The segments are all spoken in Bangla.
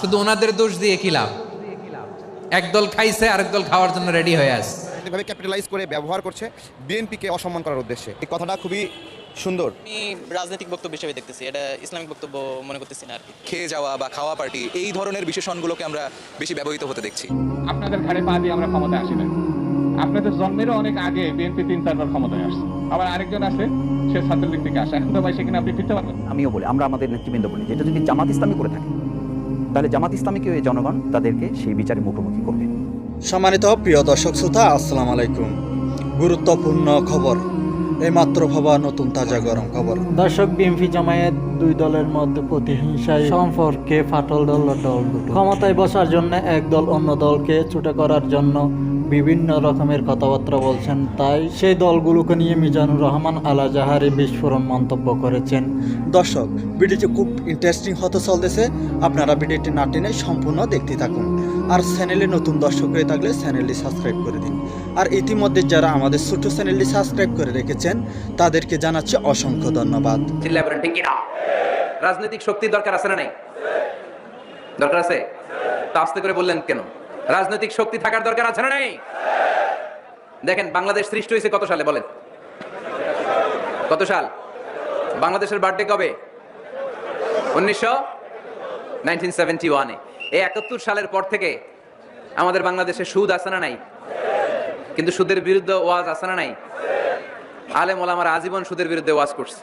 শুধু ওনাদের দোষ দিয়ে কি লাভ? একদল খাইছে আরেক দল খাওয়ার জন্য রেডি হয়ে আছে। এভাবে ক্যাপিটালাইজ করে ব্যবহার করছে বিএনপিকে অসম্মান করার উদ্দেশ্যে। এই কথাটা খুবই সুন্দর। আমি রাজনৈতিক বক্তব্য হিসেবে দেখতেছি এটা ইসলামিক বক্তব্য মনে করতেছি না আর কি। খেয়ে যাওয়া বা খাওয়া পার্টি এই ধরনের বিশেষণগুলোকে আমরা বেশি ব্যবহৃত হতে দেখছি। আপনাদের ঘাড়ে পা দিয়ে আমরা ক্ষমতায় আসি নাই। আপনাদের জন্মেরও অনেক আগে বিএনপি তিন চারবার ক্ষমতায় আসছে। আবার আরেকজন আছে সে ছাত্রলীগ থেকে আসে। এখন তো ভাই সেখানে আপনি ফিরতে পারবেন আমিও বলি আমরা আমাদের নেতৃবৃন্দ বলি যেটা যদি জামাত ইসলামী করে থাকে তাহলে জামাত ইসলামীকে ওই জনগণ তাদেরকে সেই বিচারে মুখোমুখি করবে। সম্মানিত প্রিয় দর্শক শ্রোতা, আসসালাম আলাইকুম। গুরুত্বপূর্ণ খবর। এইমাত্র ভাবা নতুন তাজা গরম খবর। দর্শক বিএনপি জামায়াত দুই দলের মধ্যে প্রতিহিংসায় সম্পর্কে ফাটল ধরল দল দুটো। ক্ষমতায় বসার জন্য এক দল অন্য দলকে ছুটে করার জন্য বিভিন্ন রকমের কথাবার্তা বলছেন। তাই সেই দলগুলোকে নিয়ে মিজানুর রহমান আলা জাহারি বিস্ফোরণ মন্তব্য করেছেন। দর্শক ভিডিওটি খুব ইন্টারেস্টিং হতে চলতেছে। আপনারা ভিডিওটি না টেনে সম্পূর্ণ দেখতে থাকুন। আর চ্যানেলে নতুন দর্শক হয়ে থাকলে চ্যানেলটি সাবস্ক্রাইব করে দিন। আর ইতিমধ্যে যারা আমাদের ছোট চ্যানেলটি সাবস্ক্রাইব করে রেখেছেন, তাদেরকে জানাচ্ছি অসংখ্য ধন্যবাদ। রাজনৈতিক শক্তির দরকার আছে না নাই? দরকার আছে? তা আস্তে করে বললেন কেন? রাজনৈতিক শক্তি থাকার দরকার আছে না নাই? দেখেন, বাংলাদেশ সৃষ্টি হয়েছে কত সালে বলেন? কত সাল? বাংলাদেশের বার্থডে কবে? উনিশশো নাইনটিন সেভেন্টি ওয়ানে। এই একাত্তর সালের পর থেকে আমাদের বাংলাদেশে সুদ আছে না নাই? কিন্তু সুদের বিরুদ্ধে ওয়াজ আছে না নাই? আলেম ওলামার আজীবন সুদের বিরুদ্ধে ওয়াজ করছে।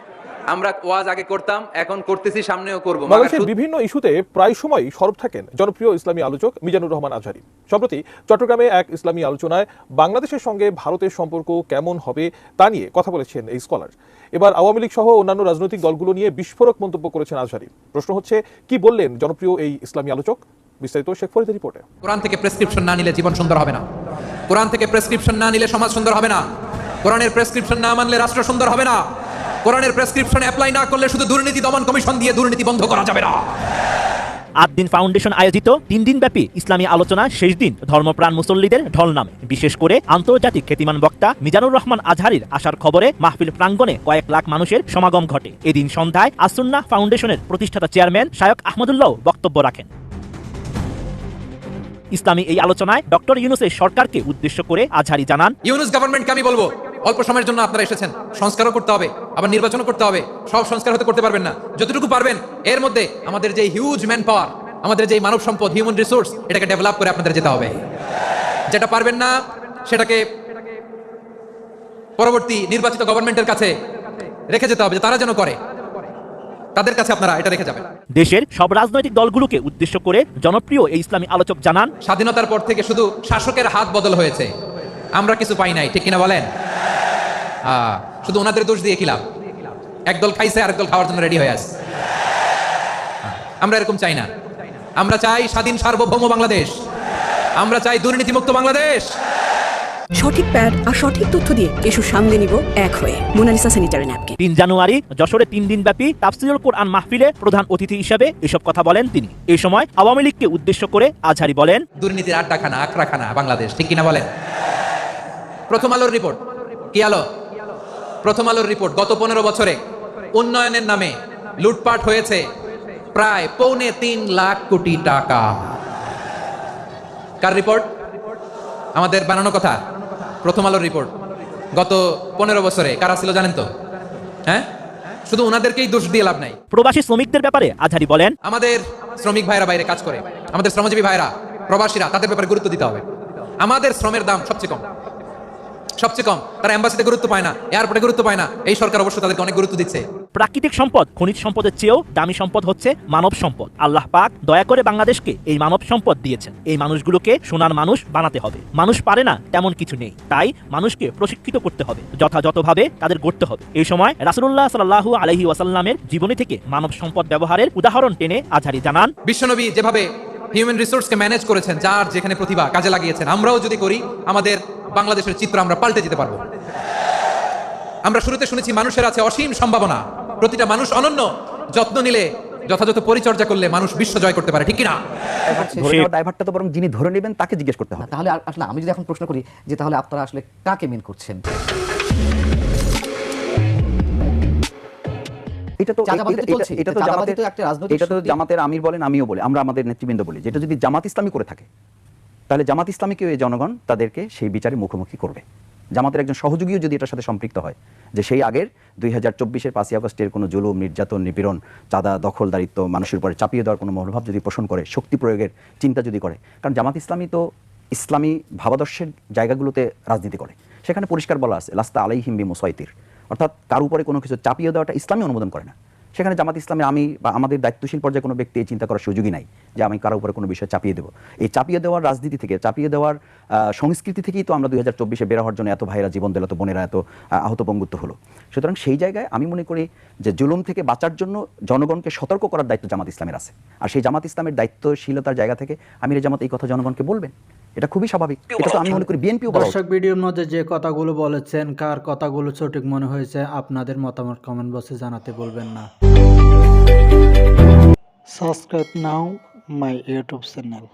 আমরা ওয়াজ আগে করতাম এখন করতেছি সামনেও করব। বাংলাদেশের বিভিন্ন ইস্যুতে প্রায় সময় সরব থাকেন জনপ্রিয় ইসলামী আলোচক মিজানুর রহমান আজহারি সম্প্রতি চট্টগ্রামে এক ইসলামী আলোচনায় বাংলাদেশের সঙ্গে ভারতের সম্পর্ক কেমন হবে তা নিয়ে কথা বলেছেন এই স্কলার। এবার আওয়ামী লীগ সহ অন্যান্য রাজনৈতিক দলগুলো নিয়ে বিস্ফোরক মন্তব্য করেছেন আজহারি প্রশ্ন হচ্ছে কি বললেন জনপ্রিয় এই ইসলামী আলোচক? বিস্তারিত শেখ ফরিদের রিপোর্টে। কোরআন থেকে প্রেসক্রিপশন না নিলে জীবন সুন্দর হবে না। কোরআন থেকে প্রেসক্রিপশন না নিলে সমাজ সুন্দর হবে না। কোরআনের প্রেসক্রিপশন না মানলে রাষ্ট্র সুন্দর হবে না। কোরআনের প্রেসক্রিপশন অ্যাপ্লাই না করলে শুধু দুর্নীতি দমন কমিশন দিয়ে দুর্নীতি বন্ধ করা যাবে না। আদ্দিন ফাউন্ডেশন আয়োজিত তিন দিন ব্যাপী ইসলামী আলোচনা শেষ দিন ধর্মপ্রাণ মুসল্লিদের ঢল নামে। বিশেষ করে আন্তর্জাতিক খ্যাতিমান বক্তা মিজানুর রহমান আজহারির আসার খবরে মাহফিল প্রাঙ্গণে কয়েক লাখ মানুষের সমাগম ঘটে। এদিন সন্ধ্যায় আসুন্না ফাউন্ডেশনের প্রতিষ্ঠাতা চেয়ারম্যান শায়ক আহমদুল্লাহ বক্তব্য রাখেন। ইসলামী এই আলোচনায় ডক্টর ইউনুসের সরকারকে উদ্দেশ্য করে আজহারি জানান, ইউনুস গভর্নমেন্টকে আমি বলব, অল্প সময়ের জন্য আপনারা এসেছেন, সংস্কারও করতে হবে, আবার নির্বাচনও করতে হবে, সব সংস্কার হতে করতে পারবেন না। যতটুকু পারবেন, এর মধ্যে আমাদের যে হিউজ ম্যান পাওয়ার আমাদের যে মানব সম্পদ হিউম্যান রিসোর্স এটাকে ডেভেলপ করে আপনাদের যেতে হবে। যেটা পারবেন না, সেটাকে পরবর্তী নির্বাচিত গভর্নমেন্টের কাছে রেখে যেতে হবে তারা যেন করে। তাদের কাছে আপনারা এটা রেখে যাবেন। দেশের সব রাজনৈতিক দলগুলোকে উদ্দেশ্য করে জনপ্রিয় এই ইসলামী আলোচক জানান স্বাধীনতার পর থেকে শুধু শাসকের হাত বদল হয়েছে। আমরা কিছু পাই নাই ঠিক কিনা বলেন? শুধু ওনাদের দোষ দিয়ে লাভ? একদল খাইছে আরেক দল খাওয়ার জন্য রেডি হয়ে আছে। আমরা এরকম চাই না। আমরা চাই স্বাধীন সার্বভৌম বাংলাদেশ। আমরা চাই দুর্নীতিমুক্ত বাংলাদেশ। সঠিক প্যাড আর সঠিক তথ্য দিয়ে এসু সামলে নিব এক হয়ে। Monalisa sanitary napkin. তিন জানুয়ারি যশোরে তিন দিন ব্যাপী তাফসিরুল কোরআন মাহফিলে প্রধান অতিথি হিসেবে এসব কথা বলেন তিনি। এই সময় আওয়ামী লীগকে উদ্দেশ্য করে আজহারি বলেন দুর্নীতির আড্ডাখানা আখড়াখানা বাংলাদেশ ঠিক কিনা বলেন? প্রথম আলোর রিপোর্ট কি আলো? প্রথম আলোর রিপোর্ট গত পনেরো বছরে উন্নয়নের নামে লুটপাট হয়েছে প্রায় পৌনে তিন লাখ কোটি টাকা। কার রিপোর্ট? আমাদের বানানো কথা। প্রথম আলোর রিপোর্ট গত পনেরো বছরে কারা ছিল জানেন তো? হ্যাঁ? শুধু ওনাদেরকেই দোষ দিয়ে লাভ নাই। প্রবাসী শ্রমিকদের ব্যাপারে আজহারি বলেন আমাদের শ্রমিক ভাইরা বাইরে কাজ করে আমাদের শ্রমজীবী ভাইরা প্রবাসীরা তাদের ব্যাপারে গুরুত্ব দিতে হবে। আমাদের শ্রমের দাম সবচেয়ে কম। সবচেয়ে কম। তারা এম্বাসিতে গুরুত্ব পায় না এয়ারপোর্টে গুরুত্ব পায় না। এই সরকার অবশ্য তাদেরকে অনেক গুরুত্ব দিচ্ছে। প্রাকৃতিক সম্পদ, খনিজ সম্পদের চেয়েও দামি সম্পদ হচ্ছে মানব সম্পদ। আল্লাহ পাক দয়া করে বাংলাদেশকে এই মানব সম্পদ দিয়েছেন। এই মানুষগুলোকে সোনার মানুষ বানাতে হবে। মানুষ পারে না তেমন কিছু নেই। তাই মানুষকে প্রশিক্ষিত করতে হবে। যথাযথভাবে তাদের গড়তে হবে। এই সময় রাসুল্লাহ সাল্লাহু আলহি ওয়াসাল্লামের জীবনী থেকে মানব সম্পদ ব্যবহারের উদাহরণ টেনে আজহারি জানান, বিশ্বনবী যেভাবে হিউম্যান রিসোর্সকে ম্যানেজ করেছেন, যার যেখানে প্রতিভা কাজে লাগিয়েছেন, আমরাও যদি করি, আমাদের বাংলাদেশের চিত্র আমরা পাল্টে যেতে পারব। আমরা শুরুতে শুনেছি, মানুষের আছে অসীম সম্ভাবনা। প্রতিটা মানুষ অনন্য। যত্ন নিলে যথাযথ পরিচর্যা করলে মানুষ বিশ্ব জয় করতে পারে ঠিক কিনা? দায়ভারটা তো বরং যিনি ধরে নেবেন তাকে জিজ্ঞেস করতে হবে। তাহলে আসলে আমি যদি এখন প্রশ্ন করি যে তাহলে আপনারা আসলে কাকে মেন করছেন? এটা তো এটা- এটা- চলছে। এটা তো জামাতের একটা রাজনৈতিক এটা তো জামাতের আমির বলেন আমিও বলি আমরা আমাদের নেতৃবৃন্দ বলি। যেটা যদি জামাত ইসলামী করে থাকে তাহলে জামাত ইসলামীকেও এই জনগণ তাদেরকে সেই বিচারে মুখোমুখি করবে? জামাতের একজন সহযোগীও যদি এটার সাথে সম্পৃক্ত হয়, যে সেই আগের দুই হাজার চব্বিশের পাঁচই আগস্টের কোনো জুলুম, নির্যাতন, নিপীড়ন, চাঁদা দখলদারিত্ব মানুষের উপরে চাপিয়ে দেওয়ার কোনো মনোভাব যদি পোষণ করে, শক্তি প্রয়োগের চিন্তা যদি করে, কারণ জামাত ইসলামী তো ইসলামী ভাবাদর্শের জায়গাগুলোতে রাজনীতি করে, সেখানে পরিষ্কার বলা আছে, লাস্তা আলাই হিম্বি মুসাইতির অর্থাৎ কার উপরে কোনো কিছু চাপিয়ে দেওয়াটা ইসলামী অনুমোদন করে না। সেখানে জামাত ইসলামে আমি বা আমাদের দায়িত্বশীল পর্যায়ে কোনো ব্যক্তি এই চিন্তা করার সুযোগই নাই যে আমি কারও উপরে কোনো বিষয় চাপিয়ে দেবো। এই চাপিয়ে দেওয়ার রাজনীতি থেকে চাপিয়ে দেওয়ার সংস্কৃতি থেকেই তো আমরা দুই হাজার চব্বিশে বের হওয়ার জন্য এত ভাইরা জীবন দিল এত বোনেরা এত আহত পঙ্গুত্ব হলো। সুতরাং সেই জায়গায় আমি মনে করি যে জুলুম থেকে বাঁচার জন্য জনগণকে সতর্ক করার দায়িত্ব জামাত ইসলামের আছে। আর সেই জামাত ইসলামের দায়িত্বশীলতার জায়গা থেকে আমির জামাত এই কথা জনগণকে বলবেন। এটা খুবই স্বাভাবিক। এটা তো আমি মনে করি বিএনপিও দর্শক ভিডিওর মধ্যে যে কথাগুলো বলেছেন কার কথাগুলো সঠিক মনে হয়েছে আপনাদের মতামত কমেন্ট বক্সে জানাতে বলবেন না। Subscribe now my YouTube channel